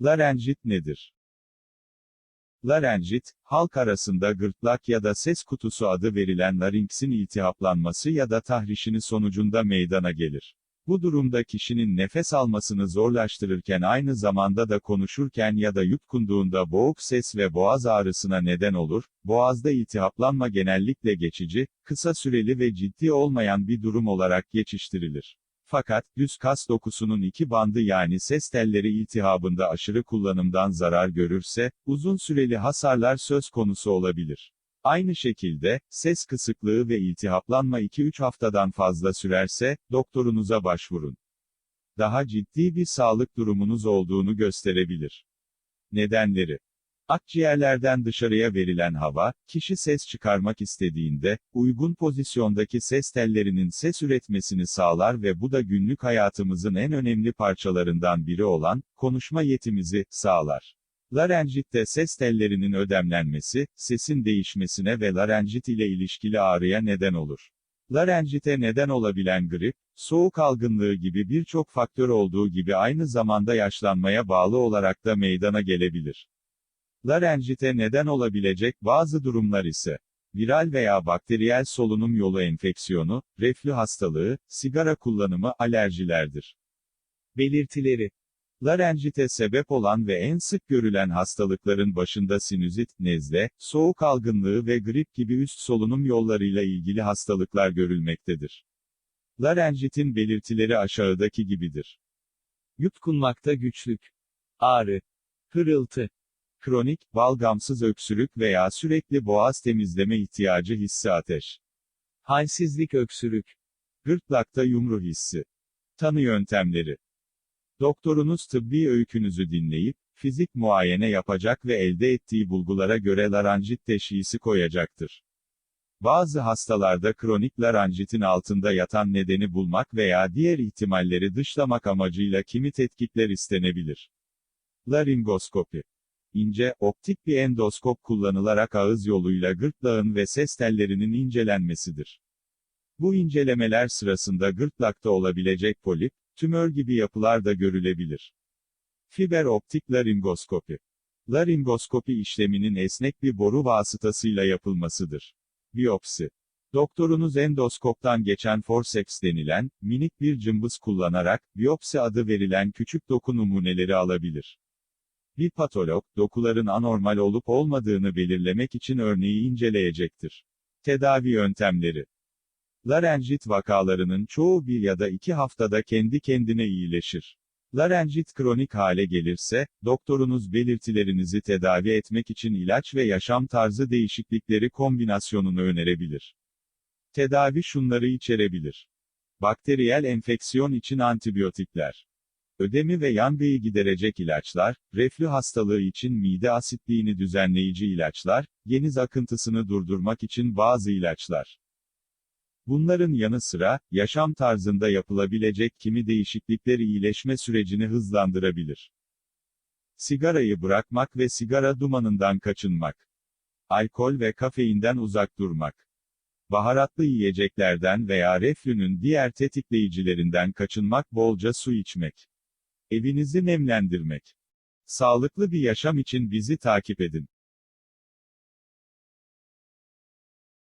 Larenjit nedir? Larenjit, halk arasında gırtlak ya da ses kutusu adı verilen laringsin iltihaplanması ya da tahrişini sonucunda meydana gelir. Bu durumda kişinin nefes almasını zorlaştırırken aynı zamanda da konuşurken ya da yutkunduğunda boğuk ses ve boğaz ağrısına neden olur. Boğazda iltihaplanma genellikle geçici, kısa süreli ve ciddi olmayan bir durum olarak geçiştirilir. Fakat, düz kas dokusunun iki bandı yani ses telleri iltihabında aşırı kullanımdan zarar görürse, uzun süreli hasarlar söz konusu olabilir. Aynı şekilde, ses kısıklığı ve iltihaplanma 2-3 haftadan fazla sürerse, doktorunuza başvurun. Daha ciddi bir sağlık durumunuz olduğunu gösterebilir. Nedenleri Akciğerlerden dışarıya verilen hava, kişi ses çıkarmak istediğinde, uygun pozisyondaki ses tellerinin ses üretmesini sağlar ve bu da günlük hayatımızın en önemli parçalarından biri olan, konuşma yetimizi, sağlar. Larenjitte ses tellerinin ödemlenmesi, sesin değişmesine ve larenjit ile ilişkili ağrıya neden olur. Larenjite neden olabilen grip, soğuk algınlığı gibi birçok faktör olduğu gibi aynı zamanda yaşlanmaya bağlı olarak da meydana gelebilir. Larenjite neden olabilecek bazı durumlar ise, viral veya bakteriyel solunum yolu enfeksiyonu, reflü hastalığı, sigara kullanımı, alerjilerdir. Belirtileri Larenjite sebep olan ve en sık görülen hastalıkların başında sinüzit, nezle, soğuk algınlığı ve grip gibi üst solunum yollarıyla ilgili hastalıklar görülmektedir. Larenjitin belirtileri aşağıdaki gibidir. Yutkunmakta güçlük, ağrı, hırıltı, Kronik, balgamsız öksürük veya sürekli boğaz temizleme ihtiyacı hissi ateş. halsizlik öksürük, Gırtlakta yumru hissi. Tanı yöntemleri. Doktorunuz tıbbi öykünüzü dinleyip, fizik muayene yapacak ve elde ettiği bulgulara göre laranjit teşhisi koyacaktır. Bazı hastalarda kronik laranjitin altında yatan nedeni bulmak veya diğer ihtimalleri dışlamak amacıyla kimi tetkikler istenebilir. Laringoskopi ince, optik bir endoskop kullanılarak ağız yoluyla gırtlağın ve ses tellerinin incelenmesidir. Bu incelemeler sırasında gırtlakta olabilecek polip, tümör gibi yapılar da görülebilir. Fiber optik laringoskopi. Laringoskopi işleminin esnek bir boru vasıtasıyla yapılmasıdır. Biyopsi. Doktorunuz endoskoptan geçen forceps denilen, minik bir cımbız kullanarak, biyopsi adı verilen küçük doku numuneleri alabilir. Bir patolog, dokuların anormal olup olmadığını belirlemek için örneği inceleyecektir. Tedavi yöntemleri Larenjit vakalarının çoğu bir ya da iki haftada kendi kendine iyileşir. Larenjit kronik hale gelirse, doktorunuz belirtilerinizi tedavi etmek için ilaç ve yaşam tarzı değişiklikleri kombinasyonunu önerebilir. Tedavi şunları içerebilir. Bakteriyel enfeksiyon için antibiyotikler. Ödemi ve yangıyı giderecek ilaçlar, reflü hastalığı için mide asitliğini düzenleyici ilaçlar, geniz akıntısını durdurmak için bazı ilaçlar. Bunların yanı sıra, yaşam tarzında yapılabilecek kimi değişiklikler iyileşme sürecini hızlandırabilir. Sigarayı bırakmak ve sigara dumanından kaçınmak. Alkol ve kafeinden uzak durmak. Baharatlı yiyeceklerden veya reflünün diğer tetikleyicilerinden kaçınmak bolca su içmek. Evinizi nemlendirmek. Sağlıklı bir yaşam için bizi takip edin.